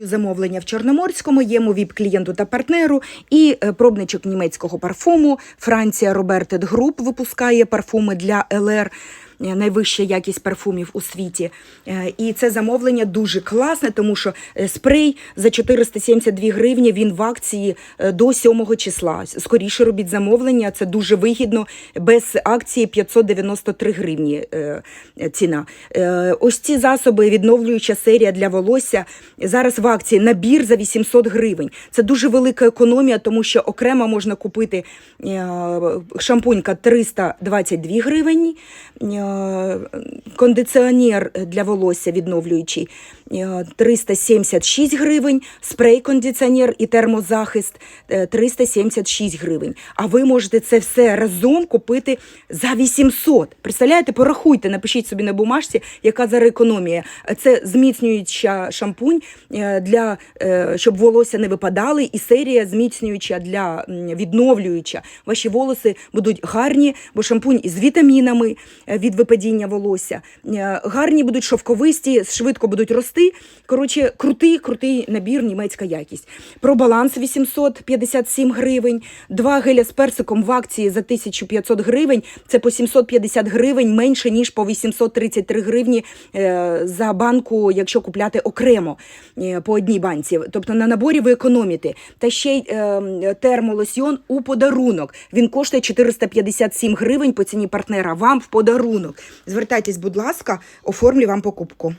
Замовлення в Чорноморському є мовіп клієнту та партнеру і е, пробничок німецького парфуму. Франція Робертед Груп випускає парфуми для ЛР. Е, Найвища якість парфумів у світі. Е, І це замовлення дуже класне, тому що е, спрей за 472 гривні він в акції до 7 числа. Скоріше робіть замовлення, це дуже вигідно. Без акції 593 гривні ціна. Ось ці засоби, відновлююча серія для волосся. Зараз в акції набір за 800 гривень. Це дуже велика економія, тому що окремо можна купити шампунька 322 гривні, е, кондиціонер для волосся відновлюючий. е, 376 гривень, спрей-кондиціонер і термозахист е, 376 гривень. А ви можете це все разом купити за 800. Представляєте, порахуйте, напишіть собі на бумажці, яка зараз економія. Це зміцнююча шампунь е, для е, щоб волосся не випадали, і серія зміцнююча для відновлююча. Ваші волоси будуть гарні, бо шампунь із вітамінами е, від випадіння волосся. Е, Гарні будуть шовковисті, швидко будуть рости. Коротше, крутий, крутий набір, німецька якість. Про баланс 857 гривень. Два геля з персиком в акції за 1500 гривень. Це по 750 гривень менше, ніж по 833 гривні е, за банку, якщо купляти окремо е, по одній банці. Тобто на наборі ви економите. Та ще й е, термолосьйон у подарунок. Він коштує 457 гривень по ціні партнера. Вам в подарунок. Звертайтесь, будь ласка, оформлю вам покупку.